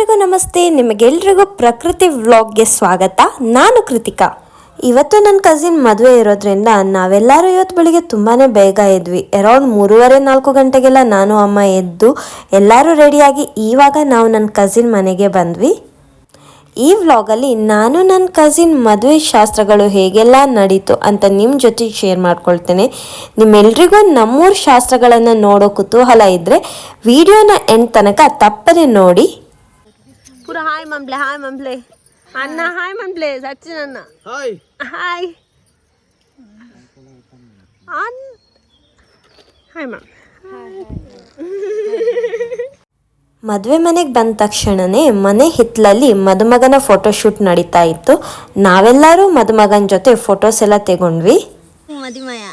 ಎಲ್ರಿಗೂ ನಮಸ್ತೆ, ನಿಮಗೆಲ್ರಿಗೂ ಪ್ರಕೃತಿ ವ್ಲಾಗ್ಗೆ ಸ್ವಾಗತ. ನಾನು ಕೃತಿಕಾ. ಇವತ್ತು ನನ್ನ ಕಸಿನ್ ಮದುವೆ ಇರೋದ್ರಿಂದ ನಾವೆಲ್ಲರೂ ಇವತ್ತು ಬೆಳಿಗ್ಗೆ ತುಂಬಾ ಬೇಗ ಎದ್ವಿ ಅರೌಂಡ್ ಮೂರುವರೆ ನಾಲ್ಕು ಗಂಟೆಗೆಲ್ಲ ನಾನು, ಅಮ್ಮ ಎದ್ದು ಎಲ್ಲರೂ ರೆಡಿಯಾಗಿ ಈವಾಗ ನಾವು ನನ್ನ ಕಸಿನ್ ಮನೆಗೆ ಬಂದ್ವಿ. ಈ ವ್ಲಾಗಲ್ಲಿ ನಾನು ನನ್ನ ಕಸಿನ್ ಮದುವೆ ಶಾಸ್ತ್ರಗಳು ಹೇಗೆಲ್ಲ ನಡೀತು ಅಂತ ನಿಮ್ಮ ಜೊತೆ ಶೇರ್ ಮಾಡ್ಕೊಳ್ತೇನೆ. ನಿಮ್ಮೆಲ್ರಿಗೂ ನಮ್ಮೂರ ಶಾಸ್ತ್ರಗಳನ್ನು ನೋಡೋ ಕುತೂಹಲ ಇದ್ದರೆ ವಿಡಿಯೋನ ಎಂಡ್ ತನಕ ತಪ್ಪದೆ ನೋಡಿ. ಪೂರ ಹಾಯ್ ಮಂಬ್ಲೆ ಹಾಯ್ ಮಂಬ್ಲೆ ಅಣ್ಣ ಹಾಯ್ ಮಂಬ್ಲೆ ಸಚಿನ್ ಅಣ್ಣ ಹಾಯ್ ಹಾಯ್ ಅನ್ ಹಾಯ್ ಮ್ಯಾಮ್ ಮದುವೆ ಮನೆಗೆ ಬಂದ ತಕ್ಷಣನೇ ಮನೆ ಹಿತ್ತಲಲ್ಲಿ ಮದುಮಗನ ಫೋಟೋಶೂಟ್ ನಡೀತಾ ಇತ್ತು ನಾವೆಲ್ಲರೂ ಮದುಮಗನ ಜೊತೆ ಫೋಟೋಸ್ ಎಲ್ಲ ತೆಗೊಂಡ್ವಿ ಮದಿಮಯ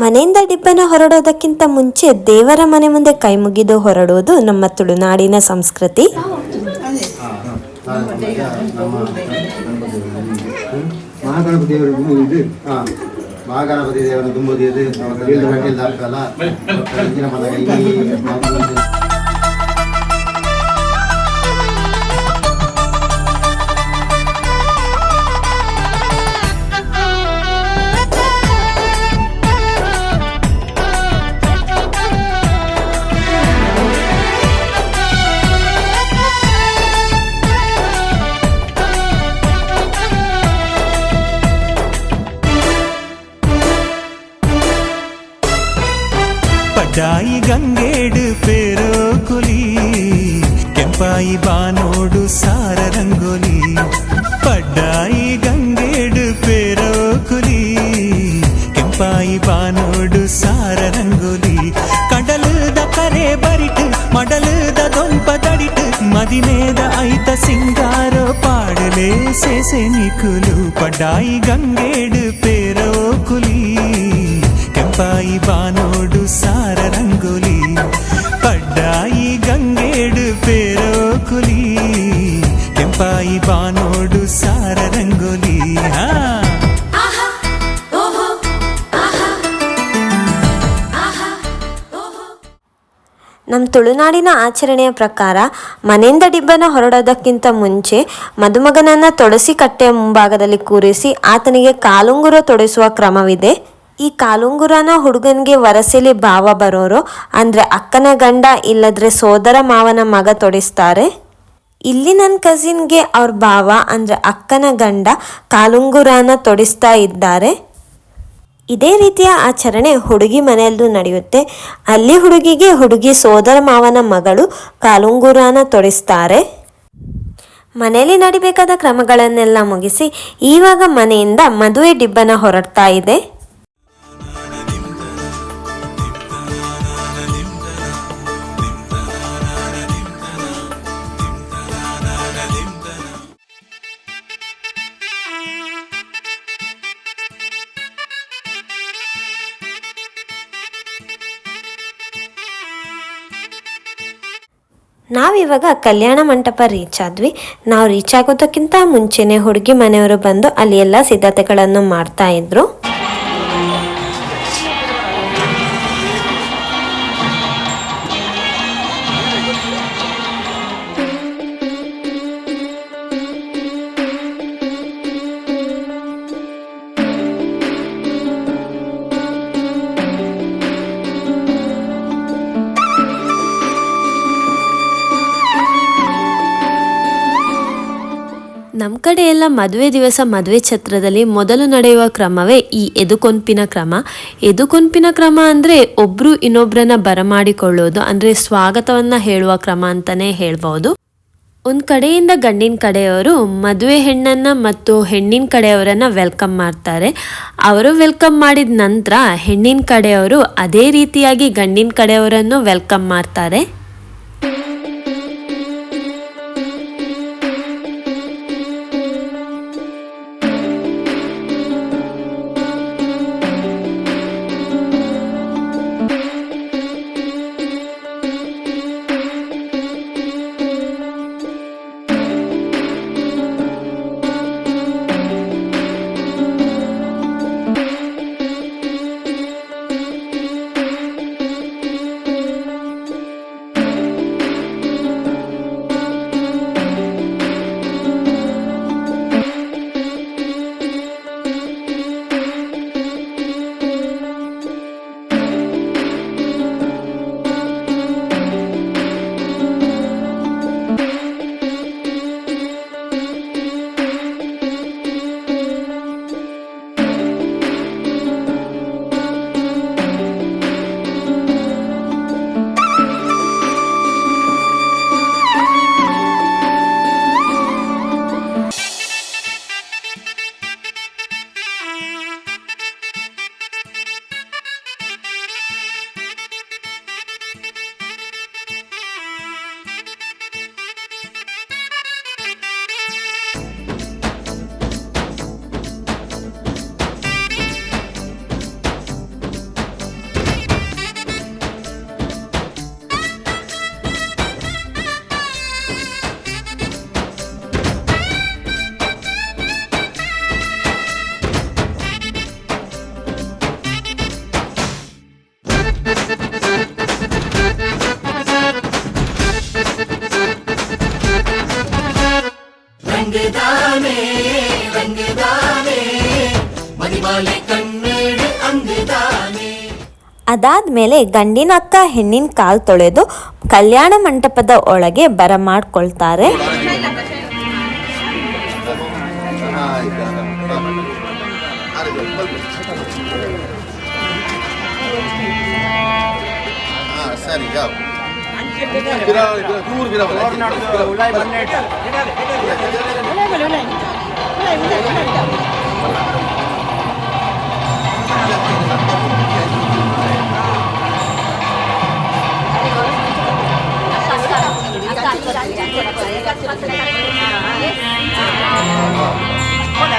ಮನೆಯಿಂದ ಡಿಬ್ಬನ ಹೊರಡೋದಕ್ಕಿಂತ ಮುಂಚೆ ದೇವರ ಮನೆ ಮುಂದೆ ಕೈ ಮುಗಿದು ಹೊರಡುವುದು ನಮ್ಮ ತುಳುನಾಡಿನ ಸಂಸ್ಕೃತಿ. ಮಹಾಗಣಪತಿ ದೇವರು ಇದು ಹಾ ಮಹಾಗಣಪತಿ ದೇವರ ತುಂಬುದು ಇದು ಕಟ್ಟಿಲ್ ದಾಖಲ ಇಂಜಿನ ಮಲಗ ಈ ಪಡ್ಡಾಯಿ ಗಂಗೇಡು ಪೇರೋ ಕುಲಿ ಕೆಂಪಾಯಿ ಬಾನೋಡು ಸಾರ ರಂಗೋಲಿ ಪಡ್ಡಾಯಿ ಗಂಗೇಡು ಪೇರೋ ಕುಲಿ ಕೆಂಪಾಯಿ ಬಾನೋಡು ಸಾರ ರಂಗೋಲಿ ಕಡಲದ ಕರೆ ಬರಿಟ್ ಮಡಲದ ದೊಂಪ ತಡಿಟ್ ತುಳುನಾಡಿನ ಆಚರಣೆಯ ಪ್ರಕಾರ ಮನೆಯಿಂದ ಡಿಬ್ಬನ ಹೊರಡೋದಕ್ಕಿಂತ ಮುಂಚೆ ಮದುಮಗನನ್ನ ತೊಡಸಿ ಕಟ್ಟೆಯ ಮುಂಭಾಗದಲ್ಲಿ ಕೂರಿಸಿ ಆತನಿಗೆ ಕಾಲುಂಗುರ ತೊಡಿಸುವ ಕ್ರಮವಿದೆ. ಈ ಕಾಲುಂಗುರನ ಹುಡುಗನಿಗೆ ವರಸೆಲಿ ಭಾವ ಬರೋರು ಅಂದರೆ ಅಕ್ಕನ ಗಂಡ ಇಲ್ಲದ್ರೆ ಸೋದರ ಮಾವನ ಮಗ ತೊಡಿಸ್ತಾರೆ. ಇಲ್ಲಿ ನನ್ನ ಕಸಿನ್ಗೆ ಅವ್ರ ಭಾವ ಅಂದರೆ ಅಕ್ಕನ ಗಂಡ ಕಾಲುಂಗುರನ ತೊಡಿಸ್ತಾ ಇದ್ದಾರೆ. ಇದೇ ರೀತಿಯ ಆಚರಣೆ ಹುಡುಗಿ ಮನೆಯಲ್ಲೂ ನಡೆಯುತ್ತೆ. ಅಲ್ಲಿ ಹುಡುಗಿಗೆ ಹುಡುಗಿ ಸೋದರ ಮಾವನ ಮಗಳು ಕಾಲುಂಗುರನ ತೊಡಿಸ್ತಾರೆ. ಮನೆಯಲ್ಲಿ ನಡಿಬೇಕಾದ ಕ್ರಮಗಳನ್ನೆಲ್ಲ ಮುಗಿಸಿ, ಈವಾಗ ಮನೆಯಿಂದ ಮದುವೆ ಡಿಬ್ಬನ ಹೊರಡ್ತಾ ಇದೆ. ನಾವಿವಾಗ ಕಲ್ಯಾಣ ಮಂಟಪ ರೀಚ್ ಆದ್ವಿ. ನಾವು ರೀಚ್ ಆಗೋದಕ್ಕಿಂತ ಮುಂಚೆನೆ ಹುಡುಗಿ ಮನೆಯವರು ಬಂದು ಅಲ್ಲಿ ಎಲ್ಲ ಸಿದ್ಧತೆಗಳನ್ನು ಮಾಡ್ತಾ ಇದ್ರು. ಕಡೆ ಎಲ್ಲ ಮದುವೆ ದಿವಸ ಮದುವೆ ಛತ್ರದಲ್ಲಿ ಮೊದಲು ನಡೆಯುವ ಕ್ರಮವೇ ಈ ಎದುಕೊಂಪಿನ ಕ್ರಮ. ಎದುಕೊಂಪಿನ ಕ್ರಮ ಅಂದರೆ ಒಬ್ರು ಇನ್ನೊಬ್ಬರನ್ನ ಬರಮಾಡಿಕೊಳ್ಳೋದು, ಅಂದರೆ ಸ್ವಾಗತವನ್ನು ಹೇಳುವ ಕ್ರಮ ಅಂತಲೇ ಹೇಳ್ಬೋದು. ಒಂದು ಕಡೆಯಿಂದ ಗಂಡಿನ ಕಡೆಯವರು ಮದುವೆ ಹೆಣ್ಣನ್ನು ಮತ್ತು ಹೆಣ್ಣಿನ ಕಡೆಯವರನ್ನು ವೆಲ್ಕಮ್ ಮಾಡ್ತಾರೆ. ಅವರು ವೆಲ್ಕಮ್ ಮಾಡಿದ ನಂತರ ಹೆಣ್ಣಿನ ಕಡೆಯವರು ಅದೇ ರೀತಿಯಾಗಿ ಗಂಡಿನ ಕಡೆಯವರನ್ನು ವೆಲ್ಕಮ್ ಮಾಡ್ತಾರೆ. ಅದಾದ್ಮೇಲೆ ಗಂಡಿನ ಅಕ್ಕ ಹೆಣ್ಣಿನ ಕಾಲು ತೊಳೆದು ಕಲ್ಯಾಣ ಮಂಟಪದ ಒಳಗೆ ಬರಮಾಡ್ಕೊಳ್ತಾರೆ. 过来，过来，来，过，过来，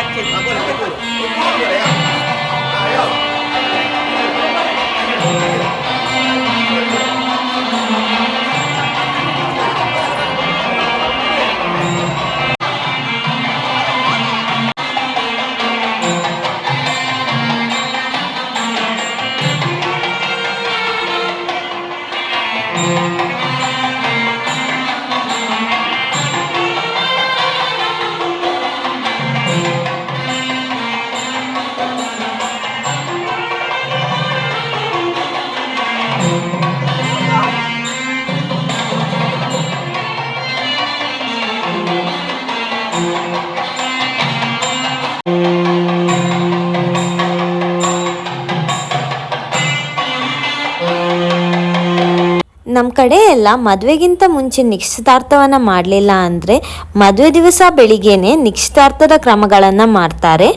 ನಮ್ಮ ಕಡೆ ಎಲ್ಲ ಮದುವೆಗಿಂತ ಮುಂಚೆ ನಿಶ್ಚಿತಾರ್ಥವನ್ನ ಮಾಡಲಿಲ್ಲ ಅಂದರೆ ಮದುವೆ ದಿವಸ ಬೆಳಿಗ್ಗೆನೆ ನಿಶ್ಚಿತಾರ್ಥದ ಕ್ರಮಗಳನ್ನು ಮಾಡ್ತಾರೆ.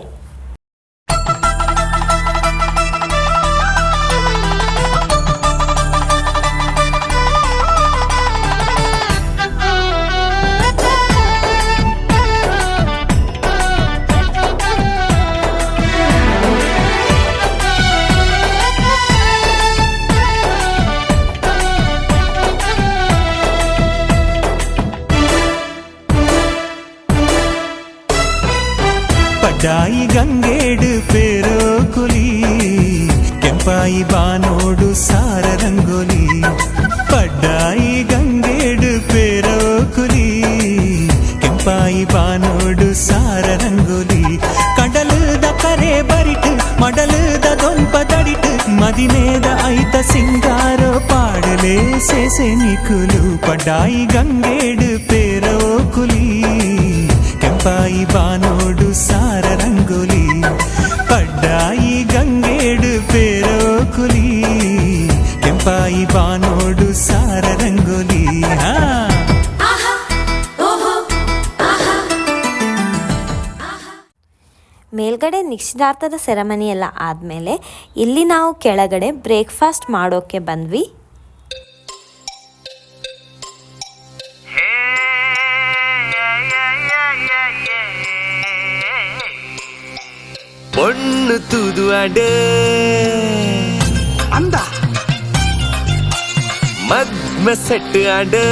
పాయి బానోడు సార రంగోలి పడ్డాయి గంగేడు పేరోకులి. కెంపాయి బానోడు సార రంగోలి கடலு தக்கரே பரிட்டு దొంప தொம்ப మది మీద అయిత సింగారో పాడలే సేసే నికులు పడ్డాయి గంగేడు పేరోకులి. కెంపాయి బానోడు సార రంగులి పడ్డాయి గంగేడు పేరు ಕುಲಿ ಕೆಂಪಾಯಿ ಬಾನೋಡು ಸಾರ ರಂಗೋಲಿ ಹಾ ಮೇಲ್ಗಡೆ ನಿಶ್ಚಿತಾರ್ಥದ ಸೆರೆಮನಿ ಎಲ್ಲ ಆದಮೇಲೆ ಇಲ್ಲಿ ನಾವು ಕೆಳಗಡೆ ಬ್ರೇಕ್ಫಾಸ್ಟ್ ಮಾಡೋಕ್ಕೆ ಬಂದ್ವಿ பொண்ணு தூதுவாடு அந்த మగ్మ సెట్ ఆడు